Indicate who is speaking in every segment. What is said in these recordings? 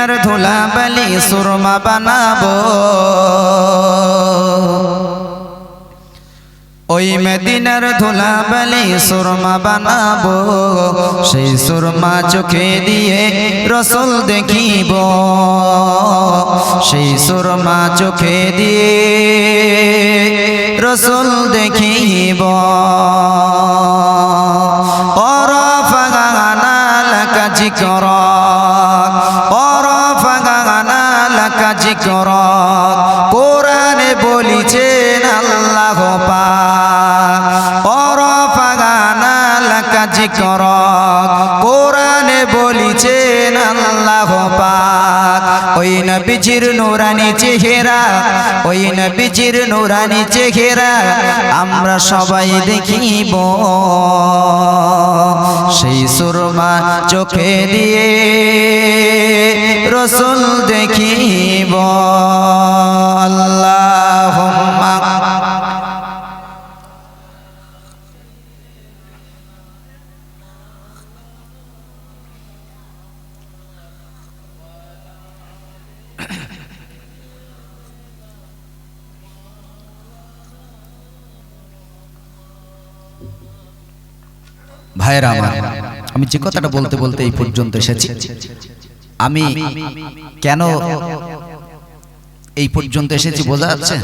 Speaker 1: মদিনার ধুলা বালি সুরমা বানাবো। ওই মদিনার ধুলা বালি সুরমা বানাবো। সেই সুরমা চোখে দিয়ে রসুল দেখিব। সেই সুরমা চোখে দিয়ে রসুল দেখিব। অরফাগানা লাকা জিকরক জিকরক কোরআনে বলিছেন আল্লাহ পাক। ওই নবীজির নুরানি চেহারা, ওই নবীজির নুরানি চেহারা আমরা সবাই দেখিব। সেই সুরমা চোখে দিয়ে রসুল দেখিব। আল্লাহ ভাইয়েরা আমার আমি যে কথাটা বলতে বলতে এই পর্যন্ত এসেছি আমি কেন এই পর্যন্ত এসেছি বোঝা যাচ্ছে?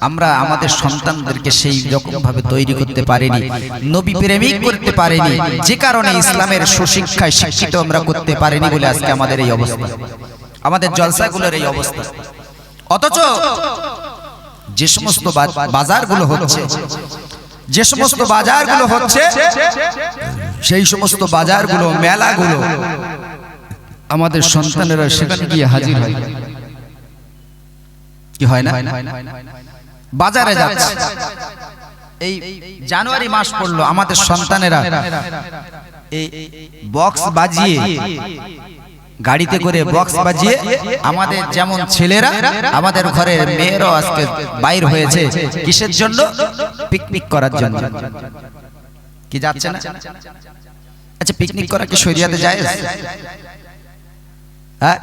Speaker 1: আমরা আমাদের সন্তানদেরকে সেই রকম ভাবে তৈরি করতে পারিনি নবী প্রেমিক করতে পারিনি যে কারণে ইসলামের সুশিক্ষায় শিক্ষিত আমরা করতে পারিনি বলে আজকে আমাদের এই অবস্থা। আমাদের জলসাগুলোর এই অবস্থা। অথচ যে সমস্ত বাজারগুলো হচ্ছে যে সমস্ত বাজারগুলো হচ্ছে সেই সমস্ত বাজারগুলো মেলাগুলো আমাদের সন্তানেরা সেখানে গিয়ে হাজির হয়। কি হয় না? বাজারে যাচ্ছে। এই জানুয়ারি মাস পড়ল আমাদের সন্তানেরা এই বক্স বাজিয়ে গাড়িতে করে বক্স বাজিয়ে আমাদের যেমন ছেলেরা আমাদের ঘরের মেয়েরাও আজকে বাইর হয়েছে। কিসের জন্য? পিকনিক করার জন্য। কি যাচ্ছে না? আচ্ছা পিকনিক করা কি শরিয়াতে যায়? হ্যাঁ?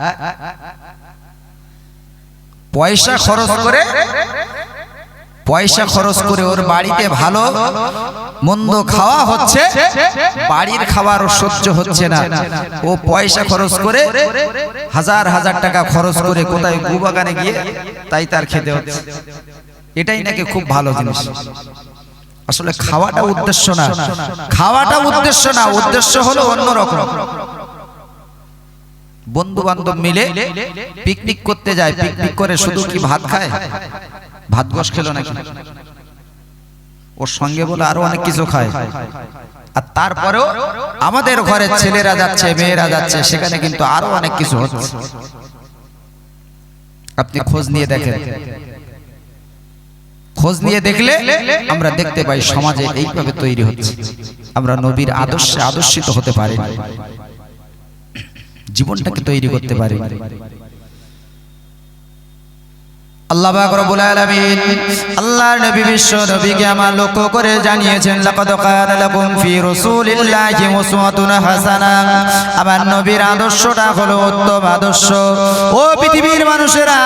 Speaker 1: পয়সা খরচ করে পয়সা খরচ করে ওর বাড়িতে ভালো মন্দ খাওয়া হচ্ছে বাড়ির খাবার সহ্য হচ্ছে না। ও পয়সা খরচ করে হাজার হাজার টাকা খরচ করে কোথায় গুবাগানে গিয়ে তাই তার খেতে হচ্ছে। এটাই নাকি খুব ভালো জিনিস। আসলে খাওয়াটা উদ্দেশ্য না। খাওয়াটা উদ্দেশ্য না উদ্দেশ্য হলো অন্যরকম। বন্ধু বান্ধব মিলে পিকনিক করতে যায় পিকনিক করে শুধু কি ভাত খায়? ভাত গোস খেলো নাকি? ওর সঙ্গে বলে আরও অনেক কিছু খায়। আর তারপরেও আমাদের ঘরে ছেলেরা যাচ্ছে মেয়েরা যাচ্ছে সেখানে কিন্তু আরও অনেক কিছু হচ্ছে। আপনি খোঁজ নিয়ে দেখেন। খোঁজ নিয়ে দেখলে আমরা দেখতে পাই সমাজে এইভাবে তৈরি হচ্ছে। আমরা নবীর আদর্শে আদর্শিত হতে পারি। জীবনটাকে তৈরি করতে পারি। আল্লাহ রব্বুল আলামিন আল্লাহর নবী বিশ্ব নবীকে আমার লক্ষ্য করে জানিয়েছেন, লাকাদ আমার নবীর আদর্শটা হলো উত্তম আদর্শ। ও পৃথিবীর মানুষেরা,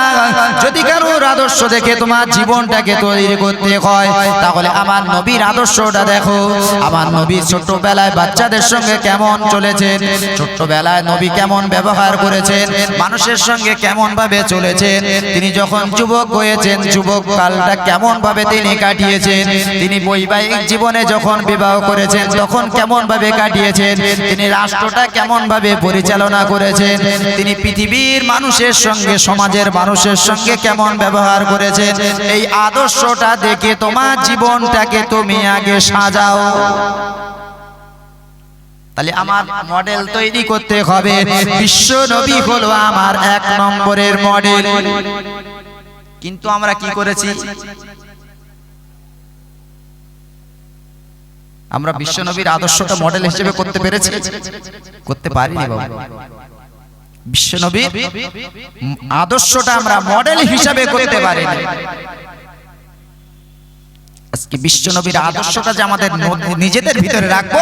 Speaker 1: যদি কারোর আদর্শ দেখে তোমার জীবনটাকে তৈরি করতে হয়, তাহলে আমার নবীর আদর্শটা দেখো। আমার নবী ছোট্টবেলায় বাচ্চাদের সঙ্গে কেমন চলেছেন, ছোট্টবেলায় নবী কেমন ব্যবহার করেছেন, মানুষের সঙ্গে কেমন ভাবে চলেছেন, তিনি যখন যুবক হয়েছেন, যুবক কালটা কেমন ভাবে তিনি কাটিয়েছেন? তিনি বৈবাহিক জীবনে যখন বিবাহ করেছেন, তখন কেমন ভাবে কাটিয়েছেন? তিনি রাষ্ট্রটা কেমন ভাবে পরিচালনা করেছেন? তিনি পৃথিবীর মানুষের সঙ্গে, সমাজের মানুষের সঙ্গে কেমন ব্যবহার করেছেন? এই আদর্শটা দেখে তোমার জীবনটাকে তুমি আগে সাজাও। তাহলে আমার মডেল তৈরি করতে হবে। বিশ্ব নবী হলো আমার এক নম্বরের মডেল। কিন্তু আমরা কি করেছি? আমরা বিশ্ব নবীর আদর্শটা মডেল হিসেবে করতে পেরেছি। করতে পারিনি বাবা। বিশ্ব নবীর আদর্শটা আমরা মডেল হিসাবে করতে পারিনি। আজকে বিশ্ব নবীর আদর্শটা যে আমাদের নিজেদের ভিতরে রাখব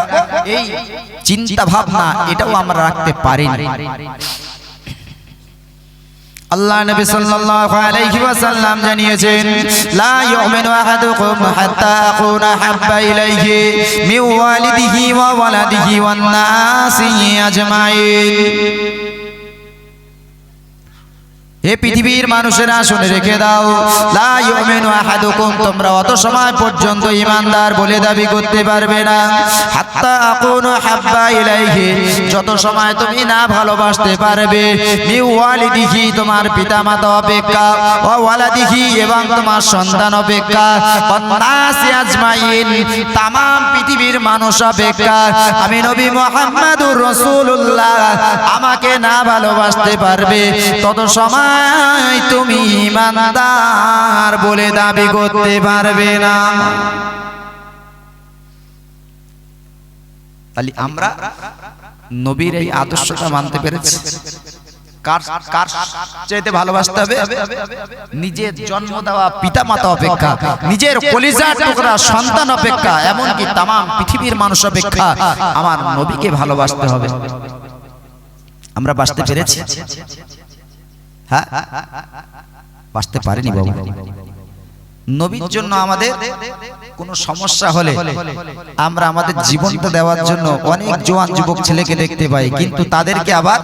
Speaker 1: এই চিন্তা ভাবনা এটাও আমরা রাখতে পারি আল্লাহ নবী সাল্লাল্লাহু আলাইহি ওয়াসাল্লাম জানিয়েছেন, লা ইউমিনু আহাদুকুম হাত্তা আকুনা হাব্বা ইলাইহি মিন ওয়ালিদিহি ওয়া ওয়ালাদিহি ওয়ান নাসি আজমাইন। হে পৃথিবীর মানুষেরা শুনে রেখে দাও। লা ইউমিনু আহাদুকুম, তোমরা অত সময় পর্যন্ত ইমানদার বলে দাবি করতে পারবে না। হাত্তা আকুনু হাব্বা যত সময় তুমি না ভালোবাসতে পারবে মি ওয়ালিদিহি, তোমার পিতামাতা অপেক্ষা ওয়া ওয়ালাদিহি এবং তোমার সন্তান অপেক্ষা অন্নাসি আজমাইন তাম পৃথিবীর মানুষ অপেক্ষা, আমি নবী মোহাম্মদুর রাসূলুল্লাহ, আমাকে না ভালোবাসতে পারবে, তত সময় তুমি ইমানদার বলে দাবি করতে পারবে না। তাহলে আমরা নবীর এই আদর্শটা মানতে পেরেছি। নিজের জন্ম দেওয়া পিতা মাতা অপেক্ষা, নিজের সন্তান অপেক্ষা, এমনকি পৃথিবীর মানুষ অপেক্ষা আমার নবীকে ভালোবাসতে হবে। আমরা বাঁচতে পেরেছি? বাঁচতে পারিনি বাবু। নবীর জন্য আমাদের কোনো সমস্যা হলে আমরা আমাদের জীবনটা দেওয়ার জন্য অনেক জোয়ান যুবক ছেলেকে দেখতে পাই, কিন্তু তাদেরকে আবার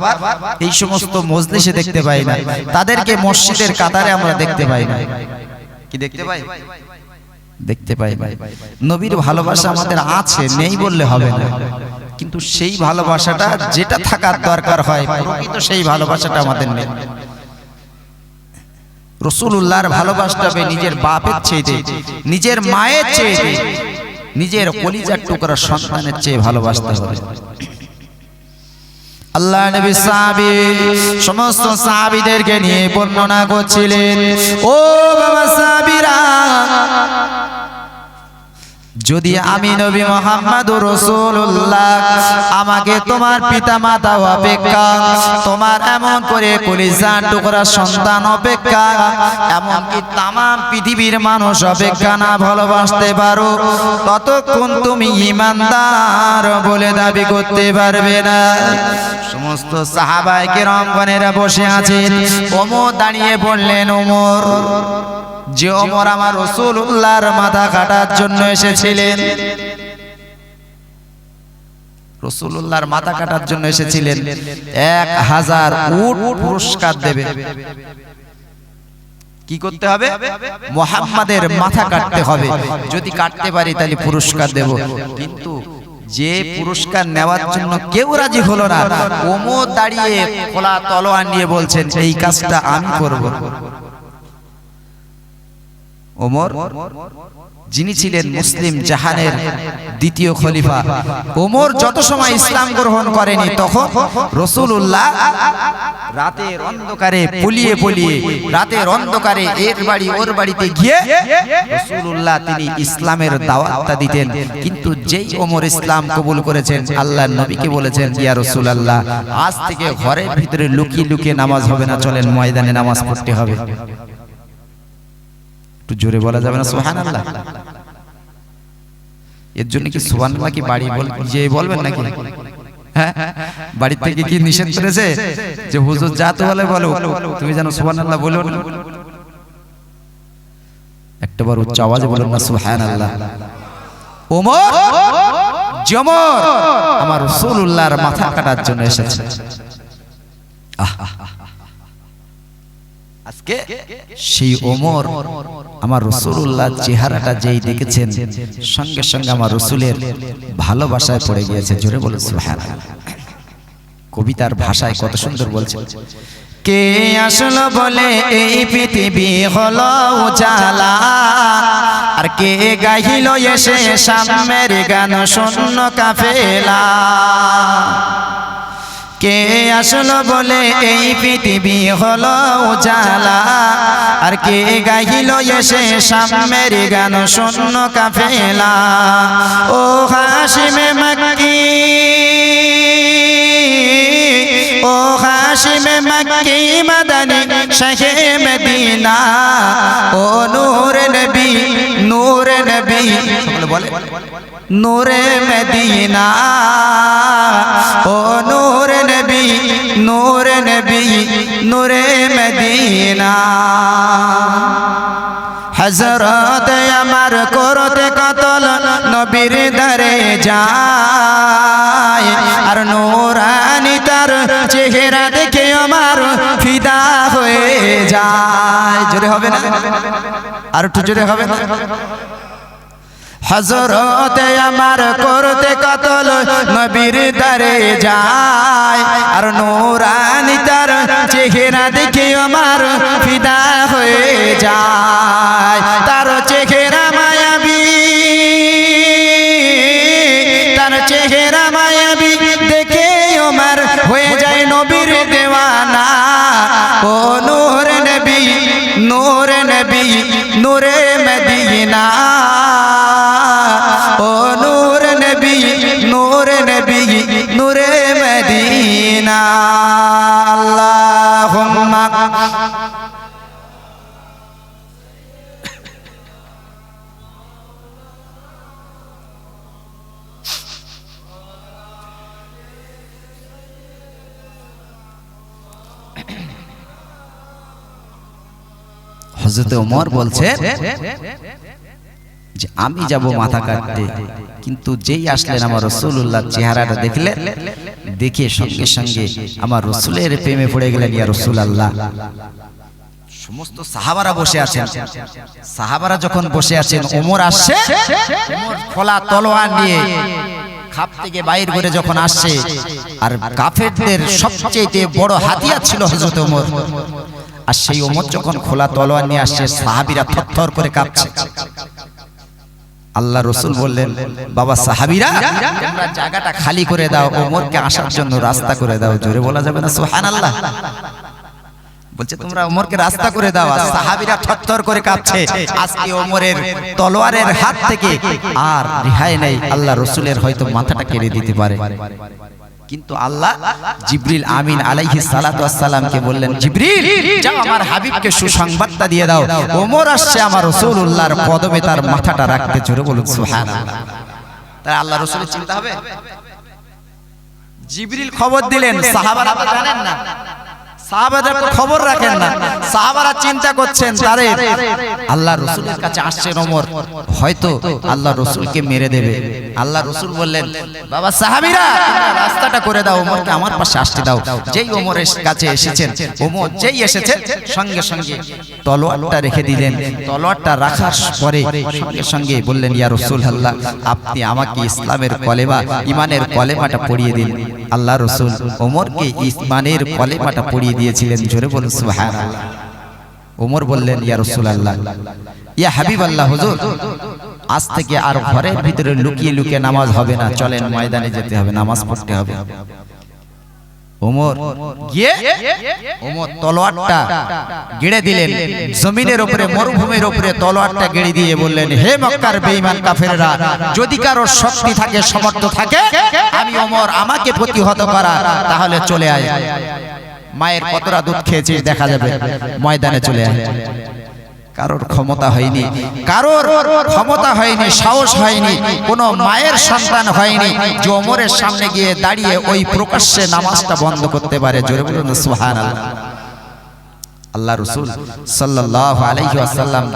Speaker 1: এই সমস্ত মজলিসে দেখতে পাই না। তাদেরকে মসজিদের কাতারে আমরা দেখতে পাই না। কি দেখতে পাই? দেখতে পাই। নবীর ভালোবাসা আমাদের আছে, নেই বললে হবে না। কিন্তু সেই ভালোবাসাটা যেটা থাকার দরকার হয় সেই ভালোবাসাটা আমাদের নেই। রসুল্লাহর ভালোবাসটাবে নিজের বাপের চেয়ে নিজের মায়ের চেয়ে নিজের কলিজার টুকরা সন্তানের চেয়ে ভালোবাসতে হবে। আল্লাহ নবী সাহাবি সমস্ত সাহাবিদেরকে নিয়ে বর্ণনা করছিলেন। ও বাবা সাহাবীরা যদি আমি নবী মোহাম্মদ রসুল্লাহ আমাকে তোমার পিতা মাতা অপেক্ষা তোমার এমন করে কলিজার টুকরা সন্তান অপেক্ষা এমনকি তাম পৃথিবীর মানুষ অপেক্ষা না ভালোবাসতে পারো। ততক্ষণ তুমি ইমানদার বলে দাবি করতে পারবে না। সমস্ত সাহাবাইকে রঙ্গনেরা বসে আছেন। ওমর দাঁড়িয়ে বললেন ওমর। যে ওমর আমার রসুল্লাহর মাথা কাটার জন্য এসেছিলেন। রসুল্লাহর মাথা কাটার জন্য এসেছিলেন। এক হাজার পুরস্কার দেবে। কি করতে হবে? মোহাম্মদের মাথা কাটতে হবে। যদি কাটতে পারি তাহলে পুরস্কার দেব। কিন্তু যে পুরস্কার নেওয়ার জন্য কেউ রাজি হলো না, ওমর দাঁড়িয়ে খোলা তলোয়ার নিয়ে বলছেন, এই কাজটা আমি করব। ওমর, যিনি ছিলেন মুসলিম জাহানের দ্বিতীয় খলিফা। ওমর যত সময় ইসলাম গ্রহণ করেনি, তখন রসুল্লাহ রাতের অন্ধকারে পুলিয়ে পুলিয়ে, রাতের অন্ধকারে এর বাড়ি ওর বাড়িতে গিয়ে রসুল্লাহ তিনি ইসলামের দাওয়াতটা দিতেন। কিন্তু যেই ওমর ইসলাম কবুল করেছেন আল্লাহ নবীকে বলেছেন, ইয়া রসুল আল্লাহ আজ থেকে ঘরের ভিতরে লুকিয়ে লুকিয়ে নামাজ হবে না, চলেন ময়দানে নামাজ পড়তে হবে। একটু জোরে বলা যাবে না? সোহান আল্লাহ এর জন্য কি সোহান আল্লাহ কি বাড়ি যে বলবেন নাকি? হ্যাঁ? বাড়ি থেকে কি নিষেধ করেছে? যে হুজুর যা তো বলে বলো তুমি জানো সোহান আল্লাহ বলো একটা বার উচ্চ আওয়াজে বলুন না সুহান আল্লাহ ওমর, জমর। আমার রসুল্লাহর মাথা কাটার জন্য এসেছে। আহ আহ। আজকে সেই ওমর আমার রসুল্লাহ চেহারাটা যেই দেখেছেন সঙ্গে সঙ্গে আমার রসুলের ভালোবাসায় পড়ে গিয়েছে জোরে বলে সুহান কবিতার ভাষায় কত সুন্দর বলছে কে আসলো বলে এই পৃথিবী হলো উজালা? আর কে গাহিল এসে সামের গান শূন্য কাফেলা? কে আসলো বলে এই পৃথিবী হলো উজালা? আর কে গাইল এসে সামের গান শূন্য কাফেলা? ও হাসিমে মাকি ও হাসিমে মাকি মদনী শাহে মদিনা, ও নূর নবী নূর নবী। বলে, নূরে মদিনা, ও নূর নবী নূর নবী, নূরে মদিনা মদিনা। হজরত আমার করতে কাতল নবীর দরে যায়। আর নোরানি তার চেহারা দেখে আমার ফিদা হয়ে যায়। জোরে হবে না? আর একটু জোরে হবে না? হজরতে আমার করতে কতল নবীর দরে যায়। আর নোরানি তার চেহারা দেখে আমার ফিদা হয়ে যায়। তার চেহারা মায়াবী, তার চেহারা মায়াবী দেখে আমার হয়ে যায় নবীর দেওয়ানা। ও নূর নবী নূর নবী, নূরে মদিনা। হজরত বলছে যে আমি যাব মাথা কাটতে কিন্তু যেই আসলেন আমার রসুল্লাহ চেহারাটা দেখলেন দেখে সঙ্গে সঙ্গে আমার রসুলের প্রেমে পড়ে গেলেন ইয়া রসুল আল্লাহ সমস্ত সাহাবারা বসে আছেন। সাহাবারা যখন বসে আছেন ওমর আসছে। খোলা তলোয়ার নিয়ে খাপ থেকে বাইর করে যখন আসছে আর কাফেরদের সবচেয়ে বড় হাতিয়ার ছিল হজরত ওমর। আর সেই ওমর যখন খোলা তলোয়ার নিয়ে আসছে সাহাবিরা থরথর করে কাঁপছে। আল্লাহ রসুল বললেন, বাবা সাহাবিরা জায়গাটা খালি করে দাও ওমরকে আসার জন্য রাস্তা করে দাও। জোরে বলা যাবে না সোহান আল্লাহ বলছে, তোমরা ওমরকে রাস্তা করে দাও, আর সাহাবিরা থরথর করে কাঁপছে। আজকে ওমরের তলোয়ারের হাত থেকে আর রিহাই নেই, আল্লাহ রসুলের হয়তো মাথাটা কেড়ে দিতে পারে। কিন্তু আল্লাহ জিব্রিল আমিন আলাইহিস সালাতু ওয়াসসালামকে বললেন, জিব্রিল, যাও আমার হাবিবকে সুসংবাদটা দিয়ে দাও। ওমর আসছে আমার রাসূলুল্লাহর কদমে, তার মাথাটা রাখতে জোরে বলুন, সুবহানাল্লাহ। তাই আল্লাহ রসুল চিন্তা হবে? জিবরিল খবর দিলেন, সাহাবারা জানেন না। সাহাবাদের খবর রাখেন না। সাহাবারা চিন্তা করছেন তারে আল্লাহ রসুলের কাছে আসছেন ওমর। হয়তো আল্লাহ রসুলকে মেরে দেবে। আল্লাহ রসুল বললেন বাবা সাহাবিরা রাস্তাটা করে দাও ওমরকে আমার পাশে আসতে দাও। যেই ওমরের কাছে এসেছেন ওমর যেই এসেছেন সঙ্গে সঙ্গে তলোয়ারটা রেখে দিলেন। তলোয়ারটা রাখার পরে সঙ্গে সঙ্গে বললেন ইয়া রসুল আল্লাহ আপনি আমাকে ইসলামের কলেমা ইমানের কলেমাটা পড়িয়ে দিন। আল্লাহ রসুল ওমরকে ইসমানের কলেমাটা পড়িয়ে দিয়েছিলেন জোরে বলুন, সুবহানাল্লাহ। ওমর বললেন, ইয়া রাসূলুল্লাহ, ইয়া হাবিব আল্লাহ আজ থেকে আর ঘরের ভিতরে লুকিয়ে লুকিয়ে নামাজ হবে না। চলেন, ময়দানে যেতে হবে, নামাজ পড়তে হবে। জমিনের উপরে, মরুভূমির উপরে তলোয়ারটা গেড়ে দিয়ে বললেন যদি কারও শক্তি থাকে সমর্থ থাকে, আমি আমাকে প্রতিহত করা তাহলে চলে আয়। মায়ের কতটা দুধ খেয়েছিস দেখা যাবে। ময়দানে চলে আয় কারোর ক্ষমতা হয়নি কারোর ক্ষমতা হয়নি সাহস হয়নি কোনো মায়ের সন্তান হয়নি যে ওমরের সামনে গিয়ে দাঁড়িয়ে ওই প্রকাশ্যে নামাজটা বন্ধ করতে পারে। জোরে বলুন সুবহানাল্লাহ। আল্লাহ রসুল সাল্লাল্লাহু আলাইহি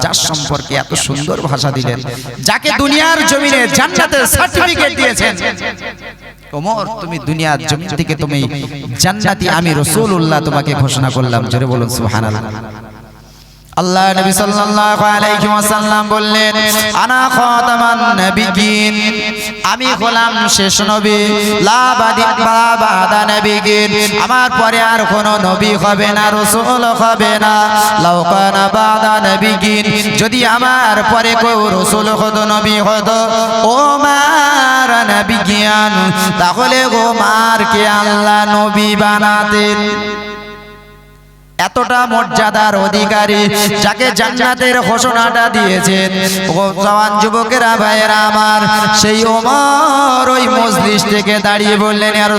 Speaker 1: যার সম্পর্কে এত সুন্দর ভাষা দিলেন, যাকে দুনিয়ার জমিনে সার্টিফিকেট দিয়েছেন। আমি রাসূলুল্লাহ তোমাকে ঘোষণা করলাম। জোরে বলুন, সুবহানাল্লাহ। আল্লাহ নবী সাল্লাল্লাহু আলাইহি ওয়াসাল্লাম বললেন, আনা খাতামান নবিয়িন আমি হলাম শেষ নবী, লা বাদি বাদা নবিয়িন আমার পরে আর কোন নবী হবে না, রাসূল হবে না। লাউ কানা বাদা নবিয়িন যদি আমার পরে কেউ রাসূল হতো, নবী হতো, ও মার নবিয়ান তাহলে গো মারকে আল্লাহ নবী বানাতেন। এতটা মর্যাদার অধিকারী যাকে জান্নাতের ঘোষণাটা দিয়েছেন। জওয়ান যুবকেরা, ভাইয়েরা আমার, সেই ওমর ওই মজলিস থেকে দাঁড়িয়ে বললেন আর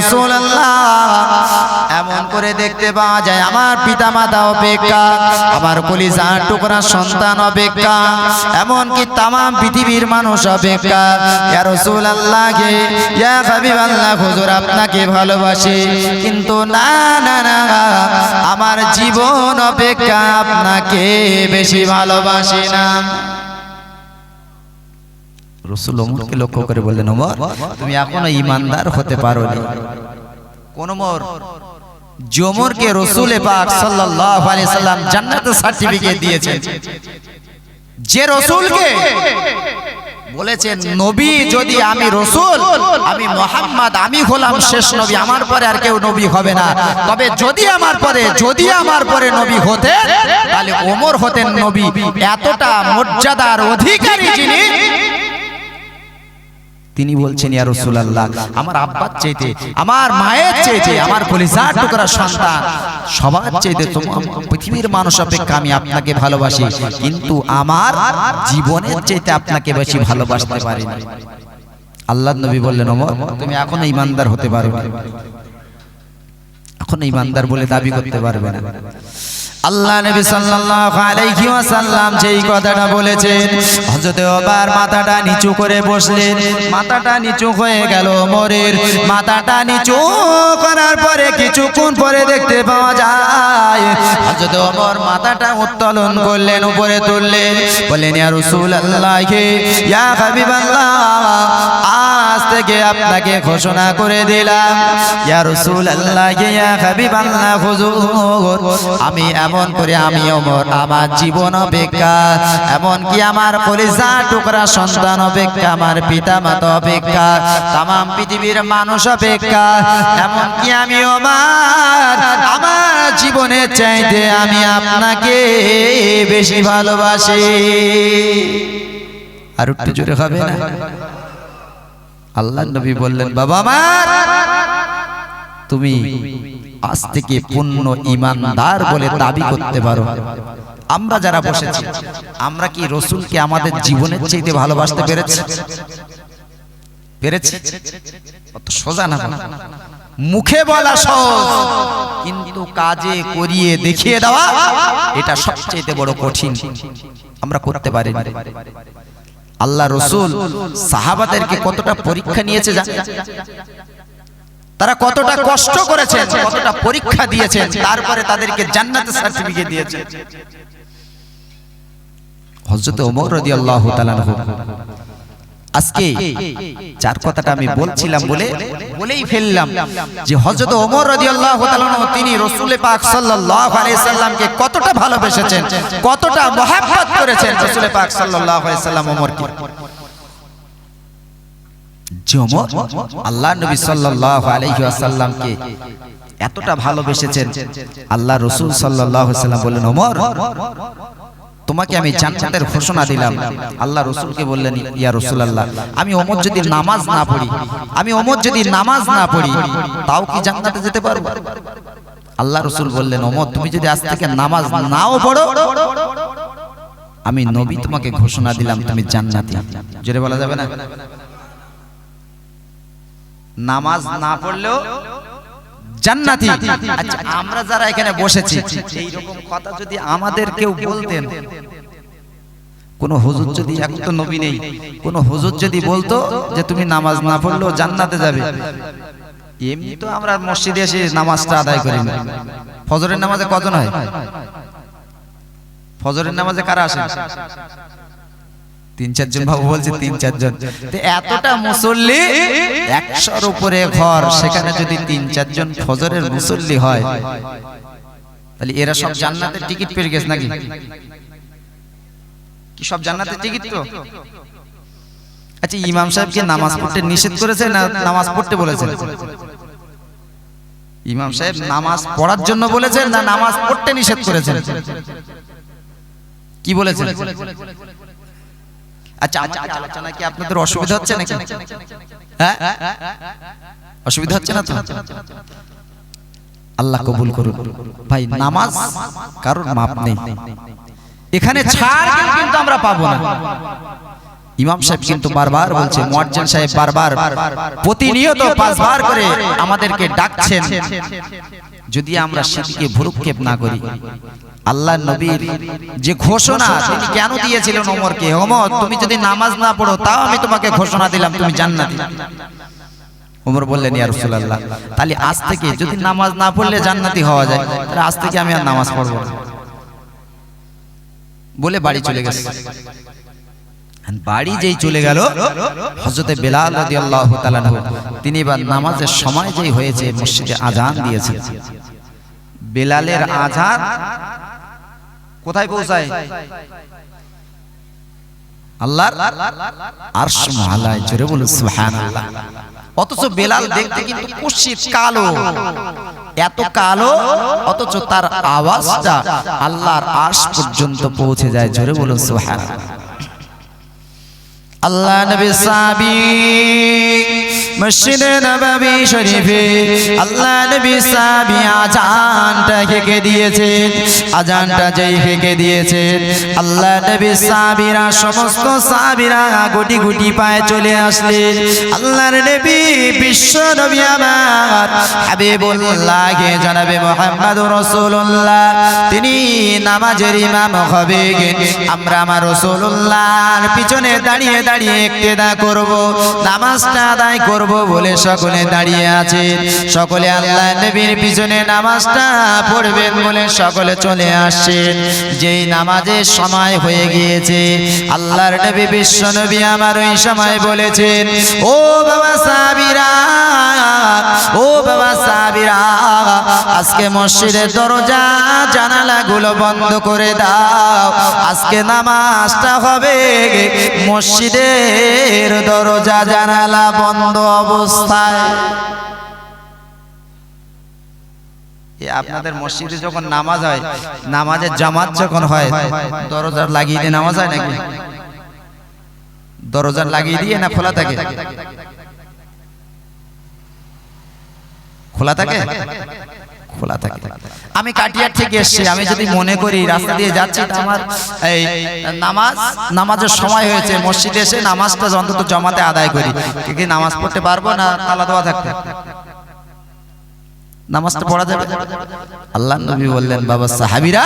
Speaker 1: এমন করে দেখতে পাওয়া যায়, আমার পিতামাতা অপেক্ষা, আমার কলিজার টুকরা সন্তান অপেক্ষা এমন কি তাম পৃথিবীর মানুষ অপেক্ষা, ইয়া রাসূলুল্লাহ কে ইয়া হাবিবাল্লাহ, হুজুর আপনাকে ভালোবাসি, কিন্তু না না না, আমার জীবন জীবন অপেক্ষা আপনাকে বেশি ভালোবাসি না। রসুল ওমরকে লক্ষ্য করে বললেন, ওমর, তুমি এখনও ইমানদার হতে পারোনি। কোন ওমর? জমরকে রসুলে পাক সাল্লাল্লাহু আলাইহি সাল্লাম জান্নাতের সার্টিফিকেট দিয়েছেন। যে রসুলকে বলেছেন নবী যদি আমি রসুল আমি মোহাম্মদ আমি হলাম শেষ নবী আমার পরে আর কেউ নবী হবে না। তবে যদি আমার পরে যদি আমার পরে নবী হতেন তাহলে ওমর হতেন নবী। এতটা মর্যাদার অধিকারী যিনি তিনি বলছেন ইয়া রাসূলুল্লাহ আমার আব্বার চাইতে আমার মায়ের চাইতে আমার কলিজার টুকরা সন্তান। সবার চাইতে তোমার পৃথিবীর মানুষ অপেক্ষা আমি আপনাকে ভালোবাসি। কিন্তু আমার জীবনের চাইতে আপনাকে বেশি ভালোবাসতে পারি না আল্লাহ নবী বললেন ওমর তুমি এখনও ইমানদার হতে পারবে না। এখন ইমানদার বলে দাবি করতে পারবে না। আল্লাহ নবী সাল্লাল্লাহু আলাইহি ওয়াসাল্লাম যেই কথাটা বলেছেন, হযরত ওমর মাথাটা নিচু করে বসলেন। মাথাটা নিচু হয়ে গেল ওমরের। মাথাটা নিচু করার পরে কিছুক্ষণ পরে দেখতে পাওয়া যায়, হযরত ওমর মাথাটা উত্তোলন করলেন, উপরে তুললেন। বললেন, ইয়া রাসূলুল্লাহ, ইয়া হাবিবাল্লাহ, আজ থেকে আপনাকে ঘোষণা করে দিলাম, ইয়া রাসূলুল্লাহ, ইয়া হাবিবাল্লাহ, হুজুর, আমি এমন করে আমি ওমর আমার জীবন অপেক্ষা। এমন কি আমার কলিজা টুকরা সন্তান অপেক্ষা, আমার পিতা মাতা অপেক্ষা তাম পৃথিবীর মানুষ অপেক্ষা। এমন কি আমি ওমর আমার জীবনের চাইতে আমি আপনাকে বেশি ভালোবাসি। আর একটু জোরে হবে আল্লাহ নবী বললেন, বাবা আমার, তুমি আজ থেকে পূর্ণ ইমানদার বলে দাবি করতে পারো। আমরা যারা বসেছি, আমরা কি রসুলকে আমাদের জীবনের চাইতে ভালোবাসতে পেরেছি? পেরেছি? অত সোজা না মুখে বলা সহজ, কিন্তু কাজে করিয়ে দেখিয়ে দেওয়া, এটা সবচেয়ে বড় কঠিন। আমরা করতে পারি আল্লাহ রসুল সাহাবাদেরকে কতটা পরীক্ষা নিয়েছে তারা কতটা কষ্ট করেছেন কতটা পরীক্ষা দিয়েছেন তারপরে তাদেরকে জান্নাতের সার্টিফিকেট দিয়েছেন। হযরত ওমর রাদিয়াল্লাহু তাআলা আজকে যার কথাটা আমি বলছিলাম বলে বলেই ফেললাম যে হযরত ওমর রাদিয়াল্লাহু তাআলা তিনি রাসূল পাক সাল্লাল্লাহু আলাইহি সাল্লামকে কতটা ভালোবেসেছেন কতটা মহব্বত করেছেন রাসূল পাক সাল্লাল্লাহু আলাইহি সাল্লাম ওমরকে। যে আল্লাহ নবী সাল্লাল্লাহু আলাইহি ওয়াসাল্লামকে এতটা ভালোবেসেছেন। আল্লাহ রাসূল সাল্লাল্লাহু আলাইহি সাল্লাম বললেন, ওমর, তোমাকে আমি জান্নাতের ঘোষণা দিলাম। আল্লাহ রসুলকে বললেন, ইয়া রাসূলুল্লাহ, আমি ওমর যদি নামাজ না পড়ি, আমি ওমর যদি নামাজ না পড়ি, তাও কি জান্নাতে যেতে পারব? আল্লাহ রসুল বললেন, ওমর, তুমি যদি আজ থেকে নামাজ নাও পড়ো, আমি নবী তোমাকে ঘোষণা দিলাম, তুমি জান্নাতি। জোরে বলা যাবে না? নামাজ না পড়লেও জান্নাতি। আচ্ছা আমরা যারা এখানে বসেছি এই রকম কথা যদি আমাদের কেউ বলতেন কোন হুজুর যদি এখন তো নবী নেই কোন হুজুর যদি বলতো যে তুমি নামাজ না পড়লেও জান্নাতে যাবে। এমনি তো আমরা মসজিদে এসে নামাজটা আদায় করি না। ফজরের নামাজে কজন হয়? ফজরের নামাজে কারা আসে? তিন চারজন বাবু বলছে তিন চারজন। তো এতটা মুসল্লি একশোর উপরে ঘর সেখানে যদি তিন চারজন ফজরের মুসল্লি হয়। তাহলে এরা সব জান্নাতের টিকিট পেয়ে গেছে নাকি? কি সব জান্নাতের টিকিট তো? আচ্ছা ইমাম সাহেবকে নামাজ পড়তে নিষেধ করেছে না নামাজ পড়তে বলেছেন? ইমাম সাহেব নামাজ পড়ার জন্য বলেছেন না নামাজ পড়তে নিষেধ করেছেন? কি বলেছেন? আচ্ছা আচ্ছা আলোচনা কি আপনাদের অসুবিধা হচ্ছে নাকি? হ্যাঁ? অসুবিধা হচ্ছে না তো? আল্লাহ কবুল করুন ভাই নামাজ কারোর মাপ নেই। এখানে ছাড় কিন্তু আমরা পাবো না। ইমাম সাহেব কিন্তু বারবার বলছে মুয়াজ্জিন সাহেব বারবার প্রতিনিয়ত পাঁচবার করে আমাদেরকে ডাকছেন। যদি আমরা সেদিকে ভুরুক্ষেপ না করি আল্লাহ নবীর যে ঘোষণা তিনি কেন দিয়েছিলেন ওমরকে? ওমর তুমি যদি নামাজ না পড়ো তাও আমি তোমাকে ঘোষণা দিলাম তুমি জান্নাতি। ওমর বললেন ইয়া রাসূলুল্লাহ তাহলে আজ থেকে যদি নামাজ না পড়লে জান্নাতি হওয়া যায় তাহলে আজ থেকে আমি আর নামাজ পড়ব না। বলে বাড়ি চলে গেছে। বাড়ি যেই চলে গেল হজরতে বেলাল রাদিয়াল্লাহু তাআলা তিনি এবার নামাজের সময় যেই হয়েছে মসজিদে আজান দিয়েছেন বেলালের আজান কোথায় পৌঁছায়? আল্লাহর আরশ মহলায় জোরে বলুন সুবহানাল্লাহ। অথচ বেলাল দেখতে কিন্তু কুশিত কালো। এত কালো অথচ তার আওয়াজটা আল্লাহর আরশ পর্যন্ত পৌঁছে যায় জোরে বলুন সুবহানাল্লাহ। আল্লাহ নবী সাবি। মসজিদে নববী শরীফে আল্লাহ নবী সাবি আজানটা হেঁকে দিয়েছেন। আজানটা যেই হেঁকে দিয়েছেন, আল্লাহ নবী সাবিরা সমস্ত সাবিরা গুটি গুটি পায়ে চলে আসলেন। আল্লাহর নবী বিশ্ব নবী আমার হাবিবুল্লাহ জানাবে মোহাম্মদ রাসূলুল্লাহ। তিনি নামাজের ইমাম হবে আমরা আমার রাসূলুল্লাহর পিছনে দাঁড়িয়ে দাঁড়িয়ে ইক্তেদা করব। নামাজটা আদায় করব। বলে সকলে দাঁড়িয়ে আছে। সকলে আল্লাহ নবীর পিছনে নামাজটা পড়বেন বলে সকলে চলে আসছেন যেই নামাজের সময় হয়ে গিয়েছে, আল্লাহর নবী বিশ্ব নবী আমার ওই সময় বলেছেন, ও বাবা সাবিরা ও বাবা আজকে মসজিদের দরজা জানালাগুলো বন্ধ করে দাও। আজকে নামাজটা হবে মসজিদের দরজা জানালা বন্ধ অবস্থায়। আপনাদের মসজিদে যখন নামাজ হয়, নামাজের জামাত যখন হয় দরজা লাগিয়ে দিয়ে নামাজ হয় নাকি? দরজা লাগিয়ে দিয়ে না খোলা থাকে? খোলা থাকে? খোলা থাকে। আমি কাটিয়ার থেকে এসছি আমি যদি মনে করি রাস্তা দিয়ে যাচ্ছি আমার এই নামাজ নামাজের সময় হয়েছে মসজিদে এসে নামাজটা অন্তত জমাতে আদায় করি। কি নামাজ পড়তে পারব না তালা দেওয়া থাকতে নামাজটা পড়া যাবে? আল্লাহ নবী বললেন বাবা সাহাবিরা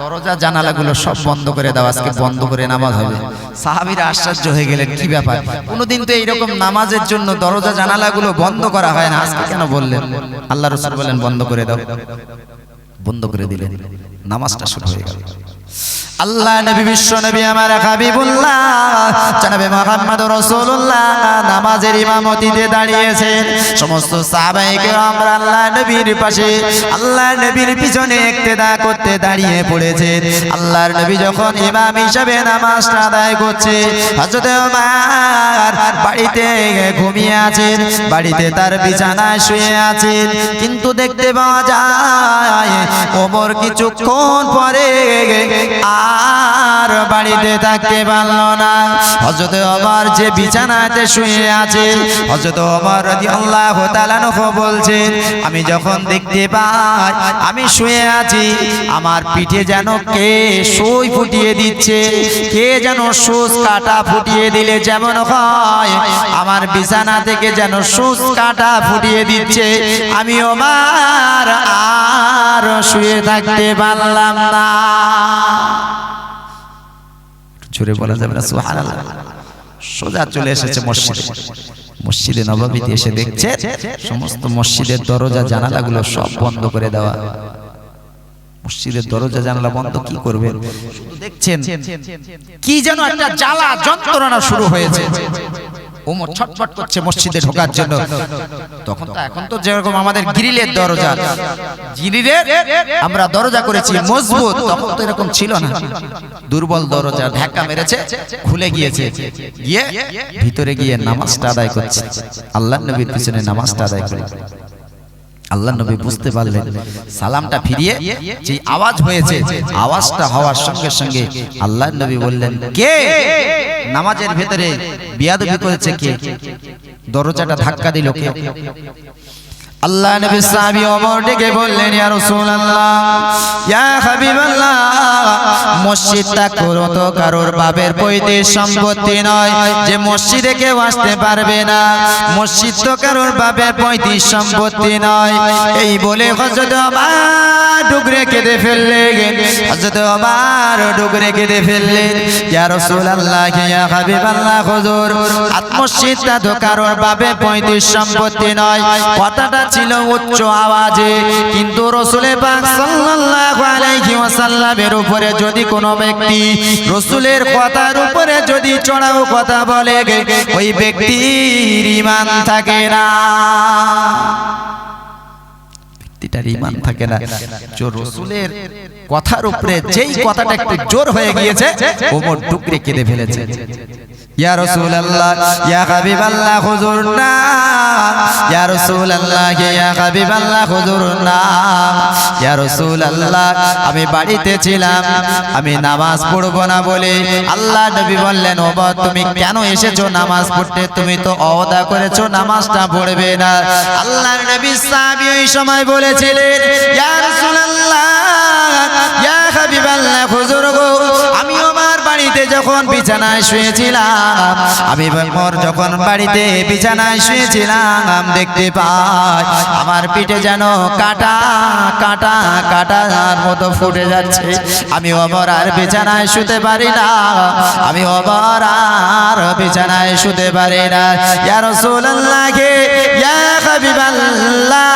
Speaker 1: দরজা, জানালাগুলো সব বন্ধ করে দাও, আজকে বন্ধ করে নামাজ হবে। সাহাবিরা আশ্চর্য হয়ে গেলেন, কি ব্যাপার? কোনোদিন তো এইরকম নামাজের জন্য দরজা, জানালাগুলো বন্ধ করা হয় না, আজকে কেন বললেন? আল্লাহ রসুল বললেন বন্ধ করে দাও। বন্ধ করে দিলেন। নামাজটা শুরু হয়ে গেল। আল্লাহ নবী বিশ্ব নবী আমার হাবিবুল্লাহ জানাবে মোহাম্মদ রাসূলুল্লাহ নামাজের ইমামতিতে দাঁড়িয়েছেন। সমস্ত সাহাবায়ে আমরা আল্লাহ নবীর পাশে আল্লাহ নবীর পিছনে ইক্তেদা করতে দাঁড়িয়ে পড়েছেন। আল্লাহর নবী যখন ইমাম হিসাবে নামাজটা আদায় করছে হযরত ওমর বাড়িতে ঘুমিয়ে আছেন বাড়িতে তার বিছানায় শুয়ে আছেন। কিন্তু দেখতে পাওয়া যায় ওমর কিছুক্ষণ পরে আর বাড়িতে থাকতে পারল না। হজরত ওমর যে বিছানাতে শুয়ে আছে হজরত ওমর রাদিয়াল্লাহু তাআলা বলছেন, আমি যখন দেখতে পাই, আমি শুয়ে আছি, আমার পিঠে যেন কে সই ফুটিয়ে দিচ্ছে, কে যেন সুস কাটা ফুটিয়ে দিলে যেমন হয়, আমার বিছানা থেকে যেন সুস কাটা ফুটিয়ে দিচ্ছে, আমি ওমার আর শুয়ে থাকতে পারলাম না। জোরে বলা যাবে না সুবহানাল্লাহ। সোজা চলে এসেছে মসজিদে। মসজিদে নবাবিতে এসে দেখছে সমস্ত মসজিদের দরজা জানালাগুলো সব বন্ধ করে দেওয়া। মসজিদের দরজা জানালা বন্ধ কি করবেন? দেখছেন কি যেন একটা জ্বালা যন্ত্রণা শুরু হয়েছে। ওমর ছটফট করছে মসজিদে ঢোকার জন্য। তখন তো এখন তো যেরকম আমাদের গ্রিলের দরজা। গ্রিলের আমরা দরজা করেছি মজবুত তখন তো এরকম ছিল না। দুর্বল দরজা ধাক্কা মেরেছে খুলে গিয়েছে। গিয়ে ভিতরে গিয়ে নামাজটা আদায় করছে। আল্লাহ নবীর পিছনে নামাজটা আদায় করে। আল্লাহ নবী বুঝতে পারলেন সালামটা ফিরিয়ে যে আওয়াজ হয়েছে আওয়াজটা হওয়ার সঙ্গে সঙ্গে আল্লাহ নবী বললেন কে? নামাজের ভেতরে বিয়াদবি করেছে কে? দরজাটা ধাক্কা দিল কে আল্লাহ নবী সাহাবী ওমর ডেকে বললেন, ইয়া রাসূলুল্লাহ, ইয়া হাবিবাল্লাহ, মসজিদটা কোনো তো, কারোর বাপের পৈতৃক সম্পত্তি নয় যে মসজিদে কেউ আসতে পারবে না। মসজিদ তো কারোর বাপের পৈতৃক সম্পত্তি নয়। এই বলে হজরত আবার ডুগরে কেঁদে ফেললেন। হজরত আবার ডুগরে কেঁদে ফেললেন। ইয়া রাসূলুল্লাহ, ইয়া হাবিবাল্লাহ, হুজুর আত্মসিদ্ধা তো কারোর বাবে পঁয়ত্রিশ সম্পত্তি নয়। কথাটা ছিল উচ্চ আওয়াজে। কিন্তু রসুলের পাক সাল্লাল্লাহু আলাইহি ওয়াসাল্লামের উপরে যদি কোনো ব্যক্তি রসুলের কথার উপরে যদি চড়াও কথা বলে, ওই ব্যক্তির ঈমান থাকে না। কথার উপরে যেই কথাটা একটু জোর হয়ে গিয়েছে, ওমর টুকরে কেঁদে ফেলেছে। ইয়া ইয়া হাবিবাল্লাহ হুজুরনা ইয়া রাসূলুল্লাহ, ইয়া হাবিবাল্লাহ হুজুরনা ইয়া রাসূলুল্লাহ, আমি বাড়িতে ছিলাম, আমি নামাজ পড়ব না বলে আল্লাহ নবী বললেন ওমর তুমি কেন এসেছ নামাজ পড়তে? তুমি তো অওদা করেছ, নামাজটা পড়বে না। আল্লাহর নবী সাহাবী ওই সময় বলেছিলেন, ইয়া রাসূলুল্লাহ ইয়া বাড়িতে যখন বিছানায় শুয়েছিলাম, আমি মোর যখন বাড়িতে বিছানায় শুয়েছিলাম, দেখতে পাই আমার পিঠে যেন কাটা কাটা, কাটার মতো ফুটে যাচ্ছে। আমি অমর আর বিছানায় শুতে পারি না, আমি অমর আর বিছানায় শুতে পারি না। ইয়া রাসূলুল্লাহ, ইয়া হাবিবাল্লাহ,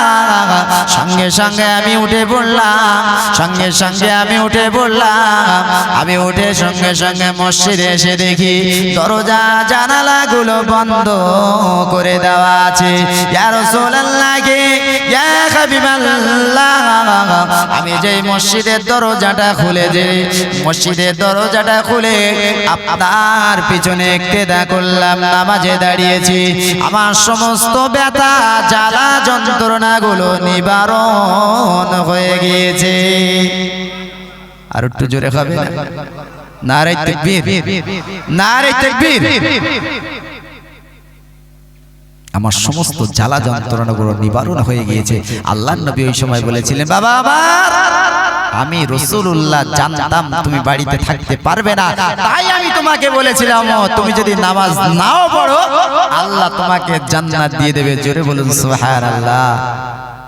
Speaker 1: সঙ্গে সঙ্গে আমি উঠে পড়লাম, সঙ্গে সঙ্গে আমি উঠে পড়লাম, আমি উঠে সঙ্গে সঙ্গে মসজিদে এসে দেখি দরজা জানালাগুলো বন্ধ করে দেওয়া আছে। আমি যে মসজিদের দরজাটা খুলে যে মসজিদের দরজাটা খুলে আপনার পিছনে একতেদা করলাম, নামাজে দাঁড়িয়েছি। আমার সমস্ত ব্যথা, জ্বালা, যন্ত্রণাগুলো নিবারণ হয়ে গিয়েছে। আর একটু জোরে না? নারে তাকবীর। নারে তাকবীর। আমার সমস্ত জ্বালা যন্ত্রণাগুলো নিবারণ হয়ে গিয়েছে। আল্লাহ নবী ওই সময় বলেছিলেন বাবা আমার আমি রসুল্লাহ জানতাম তুমি বাড়িতে থাকতে পারবে না। তাই আমি তোমাকে বলেছিলাম তুমি যদি নামাজ নাও পড়ো আল্লাহ তোমাকে জান্নাত দিয়ে দেবে। জোরে বলুন সুবহানাল্লাহ।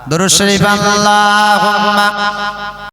Speaker 1: দরুদ শরীফ আল্লাহুম্মা।